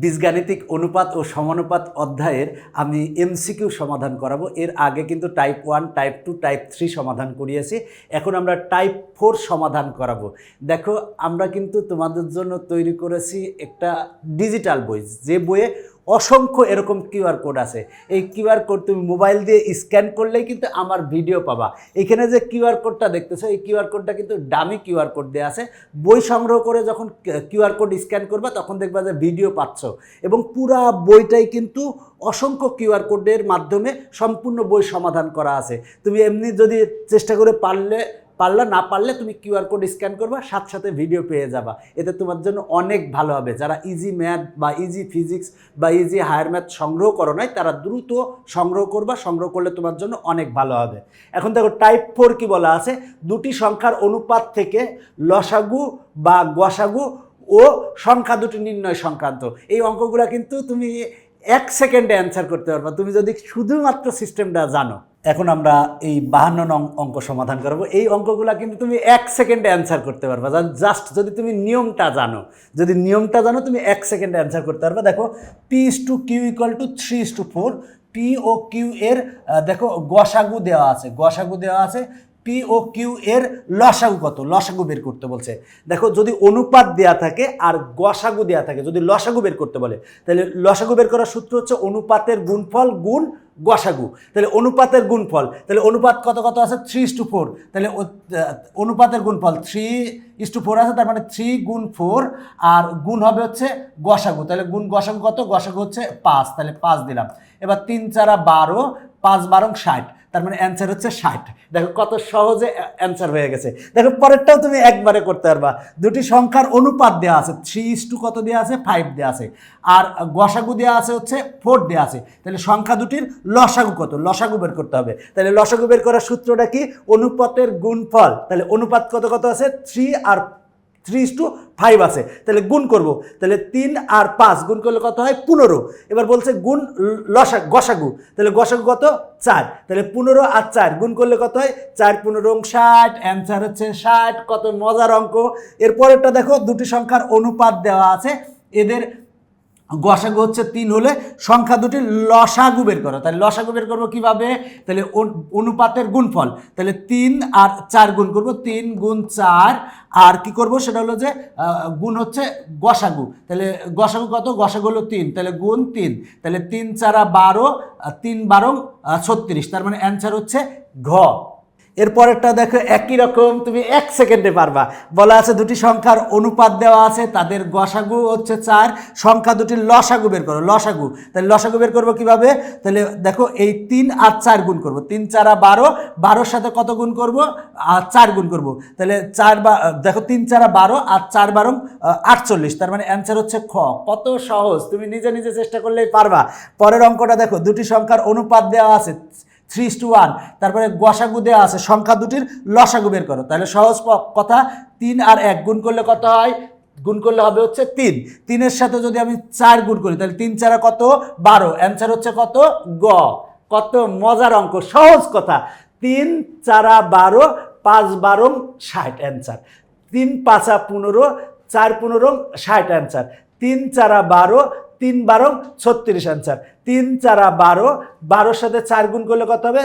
বীজগাণিতিক অনুপাত ও সমানুপাত অধ্যায়ের আমি এমসিকিউ সমাধান করাবো। এর আগে কিন্তু type one type two type three সমাধান করিয়েছি। এখন আমরা টাইপ ফোর সমাধান করাবো। দেখো, আমরা কিন্তু তোমাদের জন্য তৈরি করেছি একটা ডিজিটাল বই। যে বইয়ে অসংখ্য এরকম কিউআর কোড আছে। এই কিউআর কোড তুমি মোবাইল দিয়ে স্ক্যান করলেই কিন্তু আমার ভিডিও পাবা। এখানে যে কিউআর কোডটা দেখতেছো, এই কিউআর কোডটা কিন্তু ডামি কিউআর কোড দেওয়া আছে। বই সংগ্রহ করে যখন কিউআর কোড স্ক্যান করবা, তখন দেখবা যে ভিডিও পাচ্ছ। এবং পুরা বইটাই কিন্তু অসংখ্য কিউআর কোডের মাধ্যমে সম্পূর্ণ বই সমাধান করা আছে। তুমি এমনি যদি চেষ্টা করে পারলে পারলা না পারলে তুমি কিউআর কোড স্ক্যান করবা, সাথে সাথে ভিডিও পেয়ে যাবা। এতে তোমার জন্য অনেক ভালো হবে। যারা ইজি ম্যাথ বা ইজি ফিজিক্স বা ইজি হায়ার ম্যাথ সংগ্রহ করো নাই, তারা দ্রুত সংগ্রহ করবা, সংগ্রহ করলে তোমার জন্য অনেক ভালো হবে। এখন দেখো টাইপ ফোর কি বলা আছে? দুটি সংখ্যার অনুপাত থেকে লসাগু বা গসাগু ও সংখ্যা দুটি নির্ণয় সংক্রান্ত। এই অঙ্কগুলো কিন্তু তুমি এক সেকেন্ডে অ্যান্সার করতে পারবা। তুমি যদি শুধুমাত্র সিস্টেমটা জানো। এখন আমরা এই বাহান্ন নং অঙ্ক সমাধান করব। এই অঙ্কগুলো কিন্তু তুমি এক সেকেন্ডে অ্যান্সার করতে পারবা। জাস্ট যদি তুমি নিয়মটা জানো, যদি নিয়মটা জানো, তুমি এক সেকেন্ডে অ্যান্সার করতে পারবা। দেখো P is to Q equal to three is to four P O Q এর দেখো, গসাগু দেওয়া আছে। গসাগু দেওয়া আছে পি ও কিউ এর লসাগু কত? লসাগু বের করতে বলছে। দেখো, যদি অনুপাত দেয়া থাকে আর গসাগু দেয়া থাকে, যদি লসাগু বের করতে বলে, তাহলে লসাগু বের করার সূত্র হচ্ছে অনুপাতের গুণফল গুণ গসাগু। তাহলে অনুপাতের গুণফল, তাহলে অনুপাত কত কত আছে? থ্রি ইস টু ফোর তাহলে অনুপাতের গুণফল থ্রি ইস টু ফোর আছে, তার মানে থ্রি গুণ ফোর আর গুণ হবে হচ্ছে গসাগু। তাহলে গুণ গসাগু কত? গসাগু হচ্ছে পাঁচ। তাহলে পাঁচ দিলাম। এবার তিন চারা বারো, পাঁচ বারং ষাট। তার মানে অ্যান্সার হচ্ছে ষাট। দেখো কত সহজে অ্যান্সার হয়ে গেছে। দেখো পরেরটাও তুমি একবারে করতে পারবা। দুটি সংখ্যার অনুপাত দেওয়া আছে থ্রি ইস টু কত দেওয়া আছে? ফাইভ দেওয়া আছে। আর গসাগু দেওয়া আছে হচ্ছে ফোর দেওয়া আছে। তাহলে সংখ্যা দুটির লসাগু কত? লসাগু বের করতে হবে। তাহলে লসাগু বের করার সূত্রটা কি? অনুপাতের গুণফল। তাহলে অনুপাত কত কত আছে? থ্রি আর থ্রি ইস টু ফাইভ আছে। তাহলে গুণ করব। তাহলে তিন আর পাঁচ গুণ করলে কত হয়? পনেরো। এবার বলছে গুণ লসা, গসাগু। তাহলে গসাগু কত? চার। তাহলে পনেরো আর চার গুণ করলে কত হয়? চার পনেরো ষাট। অ্যান্সার হচ্ছে ষাট। কত মজার অঙ্ক। এরপরেরটা দেখো, দুটি সংখ্যার অনুপাত দেওয়া আছে। এদের গসাগু হচ্ছে তিন হলে সংখ্যা দুটি লসাগু বের করো। তাহলে লসাগু বের করব কীভাবে? তাহলে অনু- অনুপাতের গুণফল। তাহলে তিন আর চার গুণ করব। তিন গুণ চার আর কি করব? সেটা হলো যে গুণ হচ্ছে গসাগু তাহলে গসাগু কত? গসাগু হলো তিন। তাহলে গুণ তিন। তাহলে তিন চারা বারো, তিন বারো ছত্রিশ। তার মানে অ্যান্সার হচ্ছে ঘ। এরপরেরটা দেখো একই রকম, তুমি এক সেকেন্ডে পারবা। বলা আছে দুটি সংখ্যার অনুপাত দেওয়া আছে, তাদের গসাগু হচ্ছে চার, সংখ্যা দুটির লসাগু বের করো, লসাগু। তাহলে লসাগু বের করব কীভাবে? তাহলে দেখো এই তিন আর চার গুণ করব, তিন, চারা বারো, বারোর সাথে কত গুণ করব? আর চার গুণ করব। তাহলে চার বা, দেখো তিন, চারা বারো আর চার বারো আটচল্লিশ, তার মানে অ্যান্সার হচ্ছে খ। কত সহজ, তুমি নিজে নিজে চেষ্টা করলেই পারবা। পরের অঙ্কটা দেখো, দুটি সংখ্যার অনুপাত দেওয়া আছে থ্রি টু ওয়ান তারপরে গসাগু দেওয়া আছে, সংখ্যা দুটির লসাগু বের করো। তাহলে সহজ কথা, তিন আর এক গুণ করলে কত হয়? গুণ করলে হবে হচ্ছে তিন। তিনের সাথে যদি আমি চার গুণ করি, তাহলে তিন চারা কত? বারো। অ্যান্সার হচ্ছে কত? গ। কত মজার অঙ্ক, সহজ কথা। তিন চারা বারো, পাঁচ বারো ষাট অ্যান্সার তিন পাঁচা পনেরো, চার পনেরো ষাট অ্যান্সার তিন চারা বারো, তিন বারো ছত্রিশ অ্যান্সার তিন চারা বারো, বারোর সাথে চার গুণ করলে কত হবে?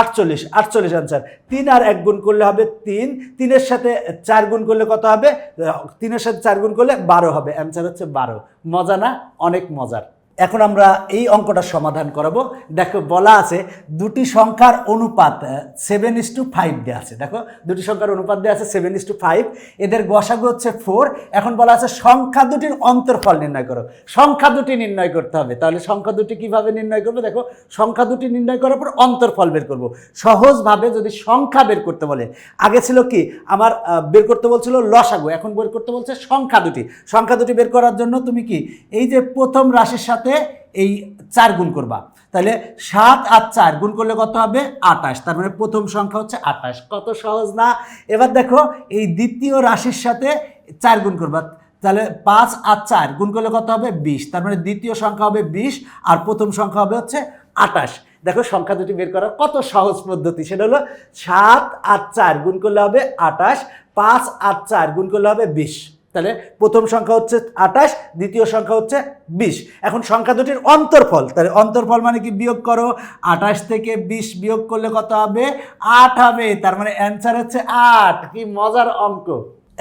আটচল্লিশ আটচল্লিশ আনসার তিন আর এক গুণ করলে হবে তিন, তিনের সাথে চার গুণ করলে কত হবে? তিনের সাথে চার গুণ করলে বারো হবে। অ্যান্সার হচ্ছে বারো। মজা না? অনেক মজার। এখন আমরা এই অঙ্কটা সমাধান করাবো। দেখো বলা আছে, দুটি সংখ্যার অনুপাত সেভেন ইস টু ফাইভ দেওয়া আছে। দেখো, দুটি সংখ্যার অনুপাত দেওয়া আছে সেভেন ইস টু ফাইভ এদের গসাগু হচ্ছে ফোর এখন বলা আছে, সংখ্যা দুটির অন্তর্ফল নির্ণয় করো। সংখ্যা দুটি নির্ণয় করতে হবে। তাহলে সংখ্যা দুটি কীভাবে নির্ণয় করব? দেখো, সংখ্যা দুটি নির্ণয় করার পর অন্তর্ফল বের করব। সহজভাবে যদি সংখ্যা বের করতে বলে, আগে ছিল কি, আমার বের করতে বলছিল লসাগু, এখন বের করতে বলছে সংখ্যা দুটি। সংখ্যা দুটি বের করার জন্য তুমি কি, এই যে প্রথম রাশির সাথে এই চার গুণ করবা। তাহলে সাত আর চার গুণ করলে কত হবে? আটাশ তার মানে প্রথম সংখ্যা হচ্ছে আটাশ কত সহজ না? এবার দেখো, এই দ্বিতীয় রাশির সাথে চার গুণ করবা। তাহলে পাঁচ আর চার গুণ করলে কত হবে? বিশ। তার মানে দ্বিতীয় সংখ্যা হবে বিশ আর প্রথম সংখ্যা হবে হচ্ছে আটাশ দেখো, সংখ্যা দুটি বের করার কত সহজ পদ্ধতি। সেটা হলো সাত আর চার গুণ করলে হবে আটাশ পাঁচ আর চার গুণ করলে হবে বিশ। তাহলে প্রথম সংখ্যা হচ্ছে আঠাশ, দ্বিতীয় সংখ্যা হচ্ছে বিশ। এখন সংখ্যা দুটির অন্তর্ফল, তাহলে অন্তর্ফল মানে কি বিয়োগ করো? আঠাশ থেকে বিশ বিয়োগ করলে কত হবে? আট হবে, তার মানে অ্যান্সার হচ্ছে আট। কি মজার অঙ্ক।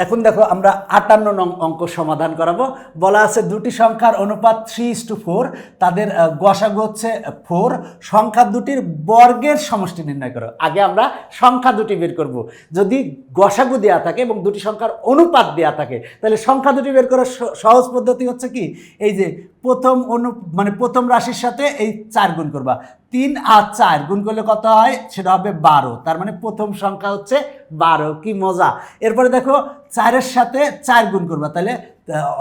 এখন দেখো আমরা আটান্ন নং অঙ্ক সমাধান করাবো। বলা আছে দুটি সংখ্যার অনুপাত থ্রি ইস টু ফোর তাদের গসাগু হচ্ছে ফোর সংখ্যা দুটির বর্গের সমষ্টি নির্ণয় করো। আগে আমরা সংখ্যা দুটি বের করব। যদি গসাগু দেওয়া থাকে এবং দুটি সংখ্যার অনুপাত দেওয়া থাকে, তাহলে সংখ্যা দুটি বের করার সহজ পদ্ধতি হচ্ছে কি? এই যে প্রথম অনু মানে প্রথম রাশির সাথে এই চার গুণ করবা। তিন আর চার, গুণ করলে কত হয়? সেটা হবে বারো। তার মানে প্রথম সংখ্যা হচ্ছে বারো। কি মজা। এরপরে দেখো, চারের সাথে চার গুণ করবা। তাহলে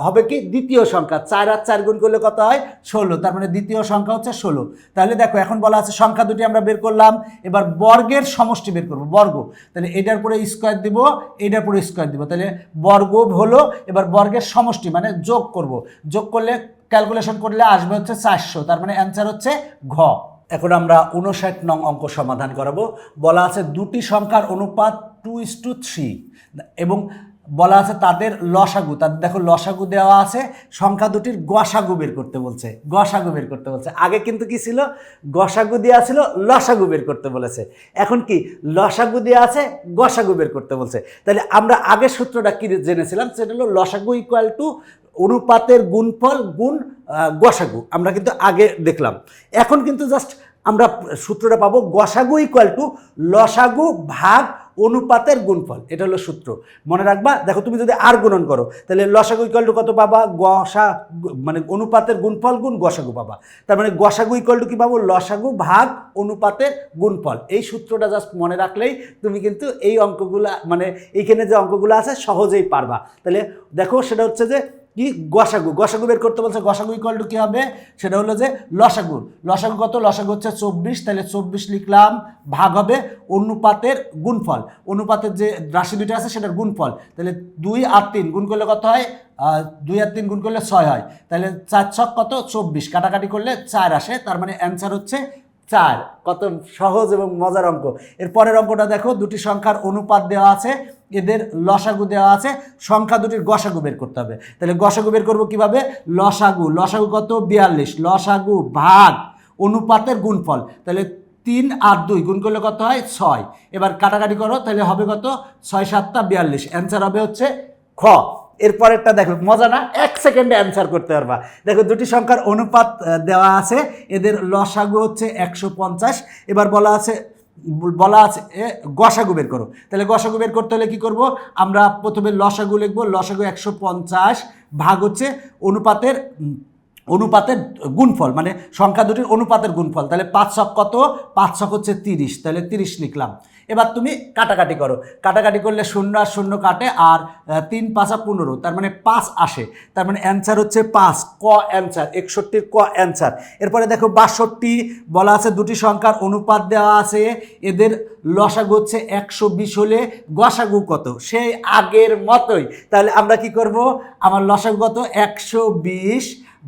হবে কি? দ্বিতীয় সংখ্যা। চার আর চার গুণ করলে কত হয়? ষোলো। তার মানে দ্বিতীয় সংখ্যা হচ্ছে ষোলো। তাহলে দেখো, এখন বলা আছে সংখ্যা দুটি আমরা বের করলাম। এবার বর্গের সমষ্টি বের করব। বর্গ। তাহলে এটার পরে স্কোয়ার দিব, এটার পরে স্কোয়ার দিব। তাহলে বর্গ হলো, এবার বর্গের সমষ্টি মানে যোগ করব। যোগ করলে ক্যালকুলেশন করলে আসবে হচ্ছে চারশো। তার মানে অ্যান্সার হচ্ছে ঘ। এখন আমরা উনষাট নং অঙ্ক সমাধান করাবো। বলা আছে দুটি সংখ্যার অনুপাত টু ইস টু থ্রি এবং বলা আছে তাদের লসাগু, তাদের দেখো লসাগু দেওয়া আছে, সংখ্যা দুটির গসাগু বের করতে বলছে, গসাগু বের করতে বলছে। আগে কিন্তু কি ছিল? গসাগু দেওয়া ছিল, লসাগু বের করতে বলেছে। এখন কি? লসাগু দেওয়া আছে, গসাগু বের করতে বলছে। তাহলে আমরা আগের সূত্রটা কি জেনেছিলাম? সেটা হলো লসাগু ইকুয়াল টু অনুপাতের গুণফল গুণ গসাগু। আমরা কিন্তু আগে দেখলাম। এখন কিন্তু জাস্ট আমরা সূত্রটা পাবো গসাগু ইকুয়াল টু লসাগু ভাগ অনুপাতের গুণফল। এটা হলো সূত্র। মনে রাখবা, দেখো তুমি যদি আর গুণন করো, তাহলে লসাগু ইকুয়াল টু কত পাবা? গসা মানে অনুপাতের গুণফল গুণ গসাগু পাবা। তার মানে গসাগু ইকুয়াল টু কি পাবো? লসাগু ভাগ অনুপাতের গুণফল। এই সূত্রটা জাস্ট মনে রাখলেই তুমি কিন্তু এই অঙ্কগুলা মানে এইখানে যে অঙ্কগুলো আছে, সহজেই পারবা। তাহলে দেখো, সেটা হচ্ছে যে কি? গসাগু গসাগু বের করতে বলছে গসাগু ইকুয়াল টু কী হবে? সেটা হলো যে লসাগু। লসাগু কত? লসাগু হচ্ছে চব্বিশ, তাহলে চব্বিশ লিখলাম, ভাগ হবে অনুপাতের গুণফল। অনুপাতের যে রাশি দুটো আছে, সেটার গুণফল। তাহলে দুই আর তিন গুণ করলে কত হয়? দুই আর তিন গুণ করলে ছয় হয়। তাহলে চার ছক কত? চব্বিশ। কাটাকাটি করলে চার আসে, তার মানে অ্যান্সার হচ্ছে চার। কত সহজ এবং মজার অঙ্ক। এর পরের অঙ্কটা দেখো, দুটি সংখ্যার অনুপাত দেওয়া আছে। এদের লসাগু দেওয়া আছে, সংখ্যা দুটির গসাগু বের করতে হবে। তাহলে গসাগু বের করব কীভাবে? লসাগু। লসাগু কত? বিয়াল্লিশ। লসাগু ভাগ অনুপাতের গুণফল। তাহলে তিন আর দুই গুণ করলে কত হয়? ছয়। এবার কাটাকাটি করো, তাহলে হবে কত? ছয় সাতটা বিয়াল্লিশ। অ্যান্সার হবে হচ্ছে খ। এরপরেরটা দেখো, মজা না? এক সেকেন্ডে অ্যান্সার করতে পারবা। দেখো, দুটি সংখ্যার অনুপাত দেওয়া আছে। এদের লসাগু হচ্ছে একশো পঞ্চাশ। এবার বলা আছে বল- আছে গসাগু বের করো। তাহলে গসাগু বের করতে হলে কি করব? আমরা প্রথমে লসাগু লিখব, লসাগু একশো পঞ্চাশ ভাগ হচ্ছে অনুপাতের অনুপাতের গুণফল মানে সংখ্যা দুটির অনুপাতের গুণফল। তাহলে পাঁচ ছক কত? পাঁচ ছক হচ্ছে তিরিশ। তাহলে তিরিশ লিখলাম। এবার তুমি কাটাকাটি করো। কাটাকাটি করলে শূন্য আর শূন্য কাটে আর তিন, পাঁচা পনেরো, তার মানে পাঁচ আসে। তার মানে অ্যান্সার হচ্ছে পাঁচ, ক অ্যান্সার একষট্টির ক অ্যান্সার এরপরে দেখো বাষট্টি, বলা আছে দুটি সংখ্যার অনুপাত দেওয়া আছে। এদের লসাগু হচ্ছে একশো বিশ হলে গসাগু কত? সেই আগের মতোই। তাহলে আমরা কি করব? আমার লসাগু কত? একশো বিশ।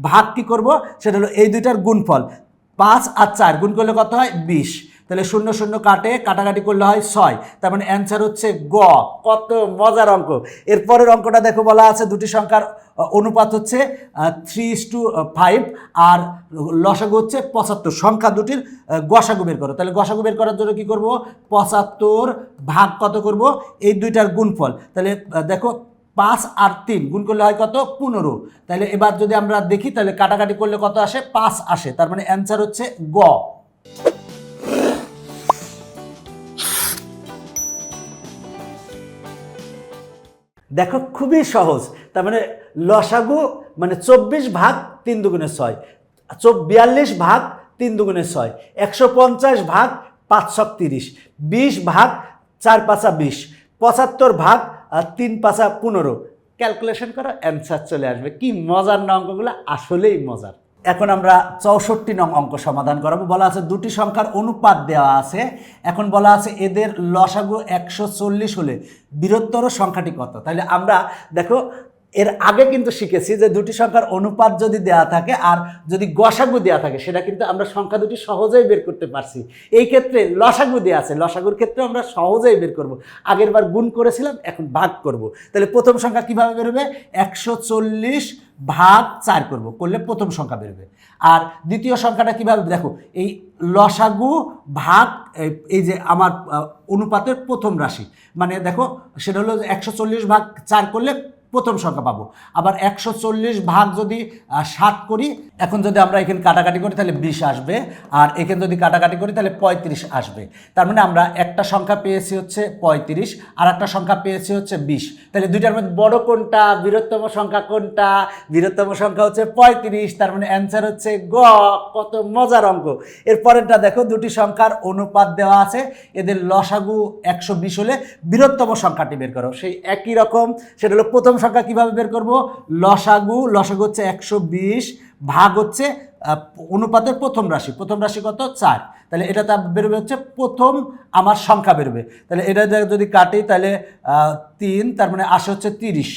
ভাগ কী করব? সেটা হলো এই দুইটার গুণফল। পাঁচ আর চার, গুণ করলে কত হয়? বিশ। তাহলে শূন্য শূন্য কাটে, কাটাকাটি করলে হয় ছয়। তার মানে অ্যান্সার হচ্ছে গ। কত মজার অঙ্ক। এরপরের অঙ্কটা দেখো বলা আছে, দুটি সংখ্যার অনুপাত হচ্ছে থ্রি টু ফাইভ আর লসাগু হচ্ছে পঁচাত্তর। সংখ্যা দুটির গসাগু বের করো। তাহলে গসাগু বের করার জন্য কি করব? পঁচাত্তর ভাগ কত করব? এই দুইটার গুণফল। তাহলে দেখো, পাঁচ আর তিন, গুণ করলে হয় কত? পনেরো। তাহলে এবার যদি আমরা দেখি, তাহলে কাটাকাটি করলে কত আসে? পাঁচ আসে। তার মানে অ্যান্সার হচ্ছে গ। দেখো, খুবই সহজ। তার মানে লসাগু মানে চব্বিশ ভাগ তিন দুগুণে ছয়। চব্বিয়াল্লিশ ভাগ তিন দুগুণে ছয়। একশো পঞ্চাশ ভাগ পাঁচশো তিরিশ। বিশ ভাগ চার পাঁচা বিশ। পঁচাত্তর ভাগ তিন পাঁচা পনেরো। ক্যালকুলেশন করো অ্যান্সার চলে আসবে। কি মজার না, অঙ্কগুলো আসলেই মজার। এখন আমরা চৌষট্টি নং অঙ্ক সমাধান করাবো। বলা আছে দুটি সংখ্যার অনুপাত দেওয়া আছে। এখন বলা আছে এদের লসাগু একশো চল্লিশ হলে বৃহত্তর সংখ্যাটি কত? তাহলে আমরা দেখো এর আগে কিন্তু শিখেছি যে দুটি সংখ্যার অনুপাত যদি দেওয়া থাকে আর যদি গসাগু দেওয়া থাকে, সেটা কিন্তু আমরা সংখ্যা দুটি সহজেই বের করতে পারছি। এই ক্ষেত্রে লসাগু দেওয়া আছে। লসাগুর ক্ষেত্রে আমরা সহজেই বের করব। আগের বার গুণ করেছিলাম, এখন ভাগ করব। তাহলে প্রথম সংখ্যা কীভাবে বেরোবে? একশো চল্লিশ ভাগ চার করব। করলে প্রথম সংখ্যা বেরোবে। আর দ্বিতীয় সংখ্যাটা কীভাবে? দেখো, এই লসাগু ভাগ, এই যে আমার অনুপাতের প্রথম রাশি। মানে দেখো, সেটা হলো একশো চল্লিশ ভাগ চার করলে প্রথম সংখ্যা পাবো। আবার একশো চল্লিশ ভাগ যদি ষাট করি, এখন যদি আমরা এখানে কাটাকাটি করি, তাহলে বিশ আসবে। আর এখানে যদি কাটাকাটি করি, তাহলে পঁয়ত্রিশ আসবে। তার মানে আমরা একটা সংখ্যা পেয়েছি হচ্ছে পঁয়ত্রিশ, আর একটা সংখ্যা পেয়েছি হচ্ছে বিশ। তাহলে দুইটার মধ্যে বড় কোনটা, বৃহত্তম সংখ্যা কোনটা? বৃহত্তম সংখ্যা হচ্ছে পঁয়ত্রিশ, তার মানে অ্যান্সার হচ্ছে গ। কত মজার অঙ্ক। এরপরেরটা দেখো, দুটি সংখ্যার অনুপাত দেওয়া আছে। এদের লসাগু একশো বিশ হলে বৃহত্তম সংখ্যাটি বের করো। সেই একই রকম, সেটা হলো প্রথম সংখ্যা কীভাবে বের করব? লসাগু লসাগু হচ্ছে একশো বিশ, ভাগ হচ্ছে অনুপাতের প্রথম রাশি। প্রথম রাশি কত? চার। তাহলে এটা তা বেরোবে হচ্ছে প্রথম আমার সংখ্যা বেরোবে। তাহলে এটা যদি কাটি, তাহলে তিন, তার মানে আসে হচ্ছে তিরিশ।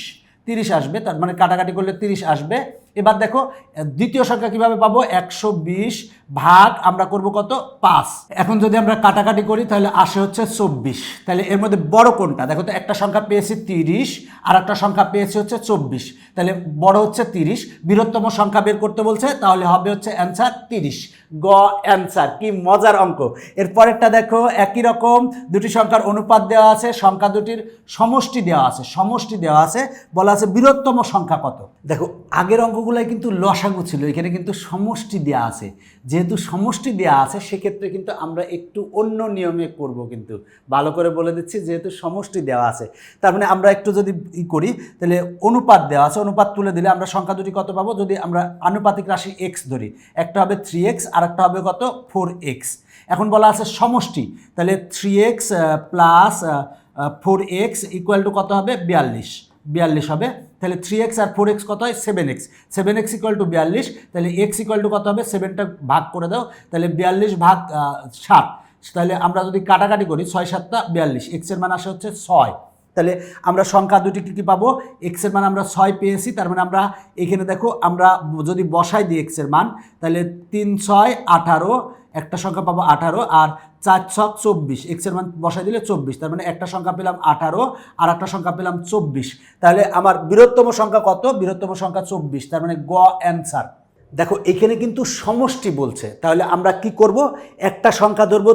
তিরিশ আসবে, তার মানে কাটাকাটি করলে তিরিশ আসবে। এবার দেখো, দ্বিতীয় সংখ্যা কীভাবে পাবো? একশো বিশ ভাগ আমরা করব কত? পাঁচ। এখন যদি আমরা কাটাকাটি করি, তাহলে আসে হচ্ছে চব্বিশ। তাহলে এর মধ্যে বড় কোনটা? দেখো তো, একটা সংখ্যা পেয়েছি তিরিশ আর একটা সংখ্যা পেয়েছি হচ্ছে চব্বিশ। তাহলে বড় হচ্ছে তিরিশ, বৃহত্তম সংখ্যা বের করতে বলছে, তাহলে হবে হচ্ছে অ্যান্সার তিরিশ। গ, অ্যান্সার, কি মজার অঙ্ক। এরপরেরটা দেখো, একই রকম, দুটি সংখ্যার অনুপাত দেওয়া আছে, সংখ্যা দুটির সমষ্টি দেওয়া আছে, সমষ্টি দেওয়া আছে, বলা আছে বৃহত্তম সংখ্যা কত? দেখো, আগের অঙ্কগুলোয় কিন্তু লসাগু ছিল, এখানে কিন্তু সমষ্টি দেওয়া আছে। যেহেতু সমষ্টি দেওয়া আছে, সেক্ষেত্রে কিন্তু আমরা একটু অন্য নিয়মে করব কিন্তু। ভালো করে বলে দিচ্ছি, যেহেতু সমষ্টি দেওয়া আছে। তার মানে আমরা একটু যদি ই করি, তাহলে অনুপাত দেওয়া আছে, অনুপাত তুলে দিলে আমরা সংখ্যা দুটি কত পাবো? যদি আমরা আনুপাতিক রাশি এক্স ধরি, একটা হবে থ্রি এক্স আর একটা হবে কত? ফোর এক্স এখন বলা আছে সমষ্টি, তাহলে three x plus four x equal to কত হবে? বিয়াল্লিশ। বিয়াল্লিশ হবে তাহলে থ্রি এক্স আর ফোর এক্স কত হয়? Seven x seven x equal to বিয়াল্লিশ, তাহলে এক্স ইকুয়াল টু কত হবে? সেভেনটা ভাগ করে দাও, তাহলে বিয়াল্লিশ ভাগ ষাট তাহলে আমরা যদি কাটাকাটি করি, ছয় সাতটা বিয়াল্লিশ। এক্সের মান আসে হচ্ছে ছয়। তাহলে আমরা সংখ্যা দুটি কী কী পাবো? এক্সের মান আমরা ছয় পেয়েছি, তার মানে আমরা এখানে দেখো, আমরা যদি বসাই দিই এক্সের মান, তাহলে তিন, ছয়, আঠারো, একটা সংখ্যা পাবো আঠারো, আর চার ছক চব্বিশ এক্সের মান বসাই দিলে চব্বিশ, তার মানে একটা সংখ্যা পেলাম আঠারো, আর একটা সংখ্যা পেলাম চব্বিশ। তাহলে আমার বৃহত্তম সংখ্যা কত? বৃহত্তম সংখ্যা চব্বিশ, তার মানে গ অ্যান্সার। দেখো, এখানে কিন্তু সমষ্টি বলছে। তাহলে আমরা কি করব? একটা সংখ্যা ধরবো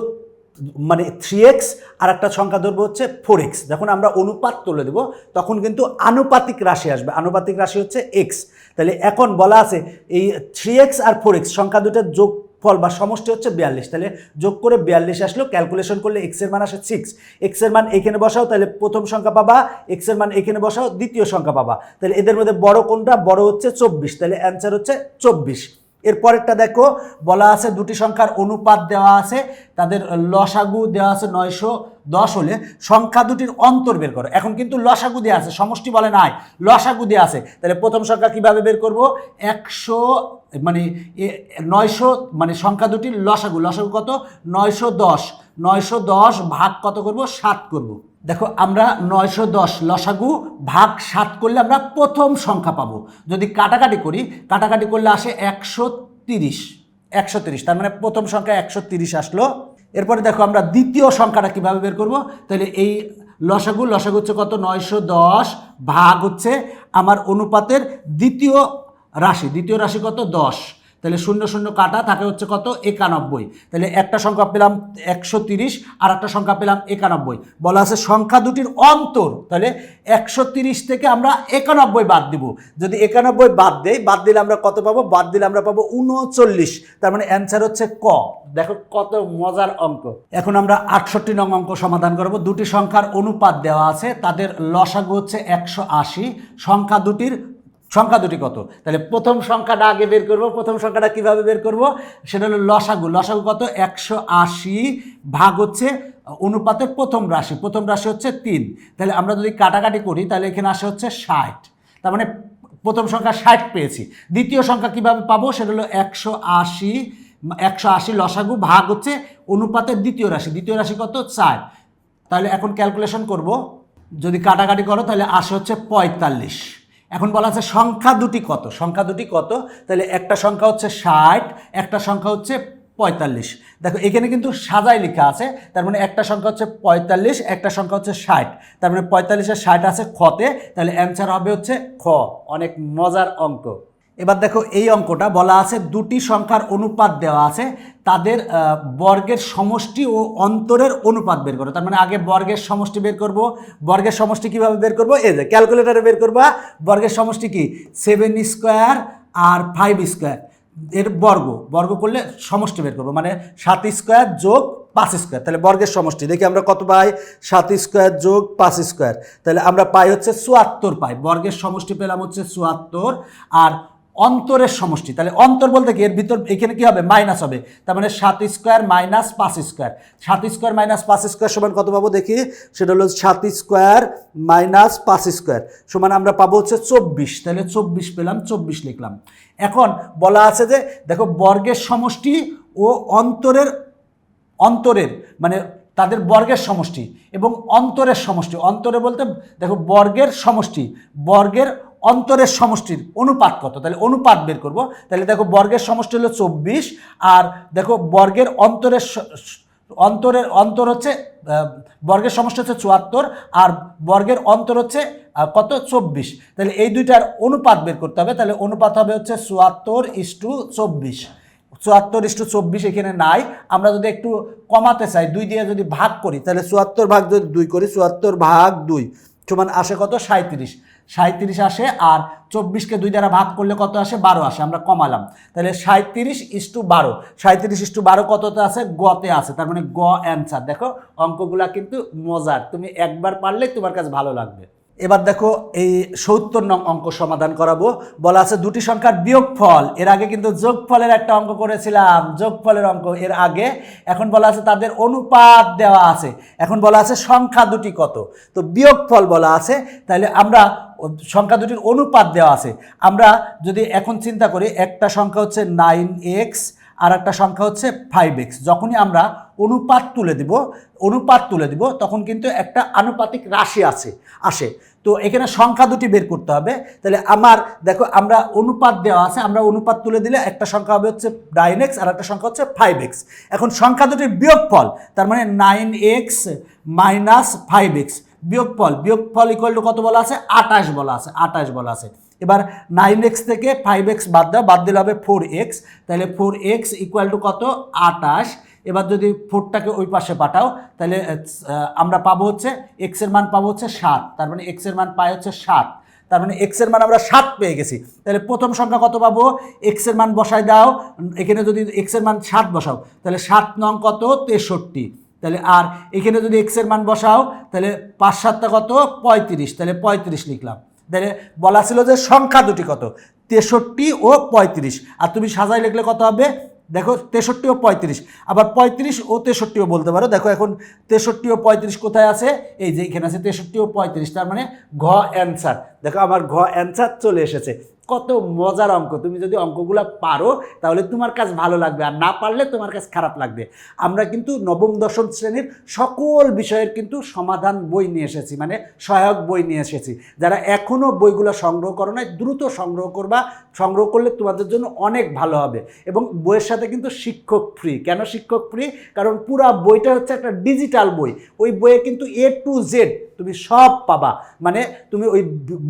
মানে থ্রি এক্স আর একটা সংখ্যা ধরবো হচ্ছে ফোর এক্স যখন আমরা অনুপাত তুলে দেবো, তখন কিন্তু আনুপাতিক রাশি আসবে। আনুপাতিক রাশি হচ্ছে এক্স তাহলে এখন বলা আছে, এই থ্রি এক্স আর ফোর এক্স সংখ্যা দুটার যোগ ফল বা সমষ্টি হচ্ছে বিয়াল্লিশ। তাহলে যোগ করে বিয়াল্লিশ আসলো ক্যালকুলেশন করলে এক্সের মান আসে সিক্স এক্সের মান এখানে বসাও, তাহলে প্রথম সংখ্যা পাবা এক্সের মান এখানে বসাও, দ্বিতীয় সংখ্যা পাবা। তাহলে এদের মধ্যে বড় কোনটা? বড় হচ্ছে চব্বিশ। তাহলে অ্যান্সার হচ্ছে চব্বিশ। এরপরেরটা দেখো, বলা আছে দুটি সংখ্যার অনুপাত দেওয়া আছে, তাদের লসাগু দেওয়া আছে নয়শো দশ হলে সংখ্যা দুটির অন্তর বের করো। এখন কিন্তু লসাগু দেওয়া আছে, সমষ্টি বলে নাই, লসাগু দেওয়া আছে। তাহলে প্রথম সংখ্যা কীভাবে বের করব? একশো মানে নয়শো মানে সংখ্যা দুটির লসাগু লসাগু কত? নয়শো দশ নয়শো দশ ভাগ কত করব? সাত করব। দেখো, আমরা নয়শো দশ লসাগু ভাগ সাত করলে আমরা প্রথম সংখ্যা পাবো। যদি কাটাকাটি করি, কাটাকাটি করলে আসে একশো তিরিশ। একশো তিরিশ, তার মানে প্রথম সংখ্যা একশো তিরিশ আসলো। এরপরে দেখো, আমরা দ্বিতীয় সংখ্যাটা কীভাবে বের করব? তাহলে এই লসাগু লসাগু হচ্ছে কত? নয়শো দশ ভাগ হচ্ছে আমার অনুপাতের দ্বিতীয় রাশি। দ্বিতীয় রাশি কত? দশ। তাহলে শূন্য শূন্য কাটা থাকে হচ্ছে কত? একানব্বই। তাহলে একটা সংখ্যা পেলাম একশো তিরিশ আর একটা সংখ্যা পেলাম একানব্বই। বলা আছে সংখ্যা দুটির অন্তর। তাহলে একশো তিরিশ থেকে আমরা একানব্বই বাদ দিব। যদি একানব্বই বাদ দেই, বাদ দিলে আমরা কত পাবো? বাদ দিলে আমরা পাবো উনচল্লিশ তার মানে অ্যান্সার হচ্ছে ক। দেখো কত মজার অঙ্ক। এখন আমরা আটষট্টি নং অঙ্ক সমাধান করব। দুটি সংখ্যার অনুপাত দেওয়া আছে। তাদের লসাগু হচ্ছে একশো আশি। সংখ্যা দুটির সংখ্যা দুটি কত? তাহলে প্রথম সংখ্যাটা আগে বের করব, প্রথম সংখ্যাটা কীভাবে বের করব? সেটা হলো লসাগু। লসাগু কত? একশো আশি ভাগ হচ্ছে অনুপাতের প্রথম রাশি। প্রথম রাশি হচ্ছে তিন। তাহলে আমরা যদি কাটাকাটি করি, তাহলে এখানে আসে হচ্ছে ষাট। তার মানে প্রথম সংখ্যা ষাট পেয়েছি। দ্বিতীয় সংখ্যা কীভাবে পাবো? সেটা হলো একশো আশি একশো আশি লসাগু ভাগ হচ্ছে অনুপাতের দ্বিতীয় রাশি। দ্বিতীয় রাশি কত? চার তাহলে এখন ক্যালকুলেশন করব। যদি কাটাকাটি করো, তাহলে আসে হচ্ছে পঁয়তাল্লিশ। এখন বলা আছে সংখ্যা দুটি কত? সংখ্যা দুটি কত? তাহলে একটা সংখ্যা হচ্ছে ষাট, একটা সংখ্যা হচ্ছে পঁয়তাল্লিশ। দেখো, এখানে কিন্তু সাজায় লেখা আছে, তার মানে একটা সংখ্যা হচ্ছে পঁয়তাল্লিশ, একটা সংখ্যা হচ্ছে ষাট। তার মানে পঁয়তাল্লিশের ষাট আছে খতে তাহলে অ্যান্সার হবে হচ্ছে খ, অনেক মজার অঙ্ক। এবার দেখো এই অঙ্কটা বলা আছে দুটি সংখ্যার অনুপাত দেওয়া আছে, তাদের বর্গের সমষ্টি ও অন্তরের অনুপাত বের করো। তার মানে আগে বর্গের সমষ্টি বের করব, বর্গের সমষ্টি কীভাবে বের করব? এই যে ক্যালকুলেটারে বের করবা, বর্গের সমষ্টি কি? সেভেন স্কোয়ার আর ফাইভ স্কোয়ার এর বর্গ বর্গ করলে সমষ্টি বের করব মানে সাত স্কোয়ার যোগ পাঁচ স্কোয়ার তাহলে বর্গের সমষ্টি, দেখি আমরা কত পাই? সাত স্কোয়ার যোগ পাঁচ স্কোয়ার তাহলে আমরা পাই হচ্ছে চুয়াত্তর পাই। বর্গের সমষ্টি পেলাম হচ্ছে চুয়াত্তর, আর অন্তরের সমষ্টি। তাহলে অন্তর বলতে কি? এর ভিতর এখানে কি হবে? মাইনাস হবে। তার মানে সাত স্কোয়ার মাইনাস পাঁচ স্কোয়ার। সাত স্কোয়ার মাইনাস পাঁচ স্কোয়ার সমান কত পাবো দেখি? সেটা হলো সাত স্কোয়ার মাইনাস পাঁচ স্কোয়ার সমান আমরা পাবো হচ্ছে চব্বিশ। তাহলে চব্বিশ পেলাম, চব্বিশ লিখলাম। এখন বলা আছে যে, দেখো বর্গের সমষ্টি ও অন্তরের অন্তরের মানে তাদের বর্গের সমষ্টি এবং অন্তরের সমষ্টি। অন্তরে বলতে, দেখো বর্গের সমষ্টি, বর্গের অন্তরের সমষ্টির অনুপাত কত? তাহলে অনুপাত বের করব। তাহলে দেখো বর্গের সমষ্টি হলো চব্বিশ, আর দেখো বর্গের অন্তরের অন্তরের, অন্তর হচ্ছে বর্গের সমষ্টি হচ্ছে চুয়াত্তর, আর বর্গের অন্তর হচ্ছে কত? চব্বিশ। তাহলে এই দুইটার অনুপাত বের করতে হবে। তাহলে অনুপাত হবে হচ্ছে চুয়াত্তর ইস টু চব্বিশ। চুয়াত্তর ইস্টু চব্বিশ এখানে নাই। আমরা যদি একটু কমাতে চাই, দুই দিয়ে যদি ভাগ করি, তাহলে চুয়াত্তর ভাগ যদি দুই করি, চুয়াত্তর ভাগ দুই। সমান আসে কত? সাঁত্রিশ সাঁত্রিশ আসে আর চব্বিশকে দুই দ্বারা ভাগ করলে কত আসে? বারো আসে, আমরা কমালাম। তাহলে সাঁত্রিশ ইস্টু বারো। সাঁত্রিশ ইস্টু বারো কততে আছে? গতে আছে, তার মানে গ অ্যান্সার। দেখো, অঙ্কগুলা কিন্তু মজার। তুমি একবার পারলে তোমার কাছে ভালো লাগবে। এবার দেখো এই সত্তর নং অঙ্ক সমাধান করাবো। বলা আছে দুটি সংখ্যার বিয়োগফল। এর আগে কিন্তু যোগফলের একটা অঙ্ক করেছিলাম। যোগফলের অঙ্ক এর আগে। এখন বলা আছে তাদের অনুপাত দেওয়া আছে। এখন বলা আছে সংখ্যা দুটি কত? তো বিয়োগফল বলা আছে। তাহলে আমরা সংখ্যা দুটির অনুপাত দেওয়া আছে। আমরা যদি এখন চিন্তা করি, একটা সংখ্যা হচ্ছে নাইন এক্স আর একটা সংখ্যা হচ্ছে ফাইভ এক্স। যখনই আমরা অনুপাত তুলে দিব, অনুপাত তুলে দিব, তখন কিন্তু একটা আনুপাতিক রাশি আছে আসে। তো এখানে সংখ্যা দুটি বের করতে হবে। তাহলে আমার, দেখো আমরা অনুপাত দেওয়া আছে, আমরা অনুপাত তুলে দিলে একটা সংখ্যা হবে হচ্ছে নাইন এক্স আর একটা সংখ্যা হচ্ছে ফাইভ এক্স এখন সংখ্যা দুটির বিয়োগফল, তার মানে nine x minus five x বিয়োগফল বিয়োগফল ইকুয়াল টু কত বলা আছে? আটাশ বলা আছে আটাশ বলা আছে। এবার নাইন এক্স থেকে ফাইভ এক্স বাদ দেওয়া বাদ দিলে হবে ফোর এক্স তাহলে ফোর এক্স ইকুয়াল টু কত? আটাশ এবার যদি ফোরটাকে ওই পাশে পাঠাও, তাহলে আমরা পাবো হচ্ছে এক্সের মান পাবো হচ্ছে সাত, তার মানে এক্সের মান পাই হচ্ছে সাত। তার মানে এক্সের মান আমরা সাত পেয়ে গেছি। তাহলে প্রথম সংখ্যা কত পাবো? এক্সের মান বসায় দাও। এখানে যদি এক্সের মান সাত বসাও, তাহলে সাত নং কত? তেষট্টি। তাহলে আর এখানে যদি এক্সের মান বসাও, তাহলে পাঁচ সাতটা কত? পঁয়ত্রিশ। তাহলে পঁয়ত্রিশ লিখলাম। তাহলে বলা ছিল যে সংখ্যা দুটি কত? তেষট্টি ও পঁয়ত্রিশ। আর তুমি সাজায় লিখলে কত হবে? দেখো তেষট্টি ও পঁয়ত্রিশ। আবার পঁয়ত্রিশ ও তেষট্টিও বলতে পারো, দেখো এখন তেষট্টি ও পঁয়ত্রিশ কোথায় আছে? এই যে এখানে আছে তেষট্টি ও পঁয়ত্রিশ, তার মানে ঘ অ্যান্সার দেখো আমার ঘ অ্যান্সার চলে এসেছে। কত মজার অঙ্ক। তুমি যদি অঙ্কগুলো পারো, তাহলে তোমার কাজ ভালো লাগবে। আর না পারলে তোমার কাছে খারাপ লাগবে। আমরা কিন্তু নবম, দশম শ্রেণির সকল বিষয়ের কিন্তু সমাধান বই নিয়ে এসেছি মানে সহায়ক বই নিয়ে এসেছি। যারা এখনও বইগুলো সংগ্রহ করো নাই, দ্রুত সংগ্রহ করবা। সংগ্রহ করলে তোমাদের জন্য অনেক ভালো হবে। এবং বইয়ের সাথে কিন্তু শিক্ষক ফ্রি কেন শিক্ষক ফ্রি কারণ পুরা বইটা হচ্ছে একটা ডিজিটাল বই। ওই বইয়ে কিন্তু এ টু জেড তুমি সব পাবা। মানে তুমি ওই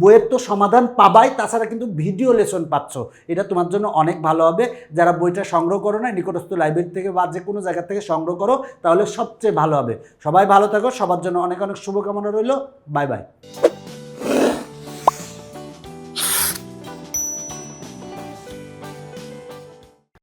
বইয়ের তো সমাধান পাবাই, তাছাড়া কিন্তু ভিডিও লেসন পাচ্ছ। এটা তোমার জন্য অনেক ভালো হবে। যারা বইটা সংগ্রহ করো না নিকটস্থ লাইব্রেরি থেকে বা যে কোনো জায়গা থেকে সংগ্রহ করো, তাহলে সবচেয়ে ভালো হবে। সবাই ভালো থাকো, সবার জন্য অনেক অনেক শুভকামনা রইল। Bye bye.